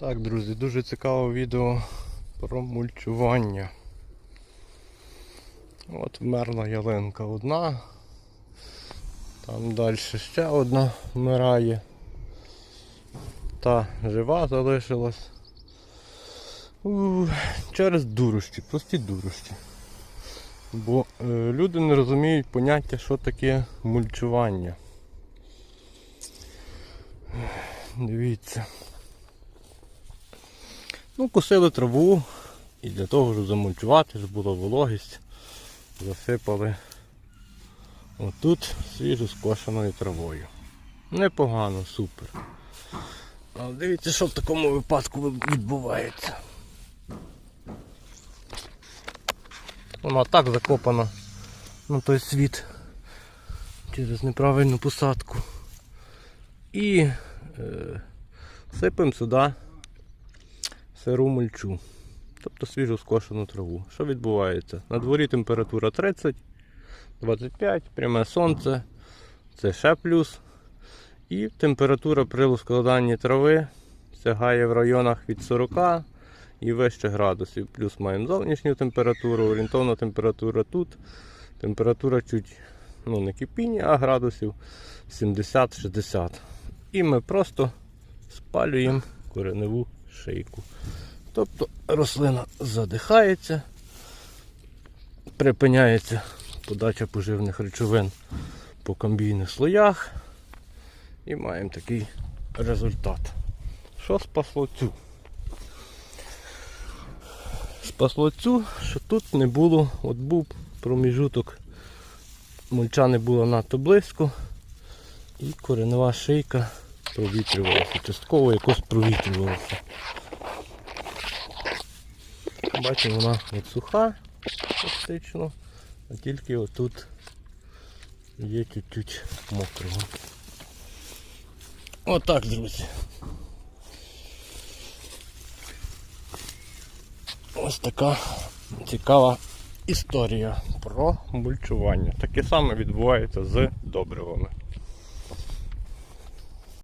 Так, друзі, дуже цікаве відео про мульчування. От вмерла ялинка одна. Там далі ще одна вмирає. Та жива залишилась. Через дурощі, прості дурощі. Бо е, люди не розуміють поняття, що таке мульчування. Дивіться. Ну, косили траву і для того, щоб замульчувати, щоб була вологість, засипали отут свіжо скошеною травою. Непогано, супер. Але дивіться, що в такому випадку відбувається. Вона так закопана на той світ через неправильну посадку. І е, сипемо сюди сиру мульчу, тобто свіжу скошену траву. Що відбувається? На дворі температура 30, 25, пряме сонце, це ще плюс. І температура при складанні трави сягає в районах від 40 і вище градусів. Плюс маємо зовнішню температуру, орієнтовна температура тут. Температура чуть ну, не кипіння, а градусів 70-60. І ми просто спалюємо кореневу шийку. Тобто рослина задихається, припиняється подача поживних речовин по комбійних слоях. І маємо такий результат. Що спасло цю? Спасло цю, що тут не було, от був проміжуток, мульча не було надто близько, і коренева шийка провітрювалася, частково якось провітрювалася. Бачимо, вона от суха фактично, а тільки отут є чуть-чуть мокрого. Отак, друзі. Ось така цікава історія про мульчування. Таке саме відбувається з добривами.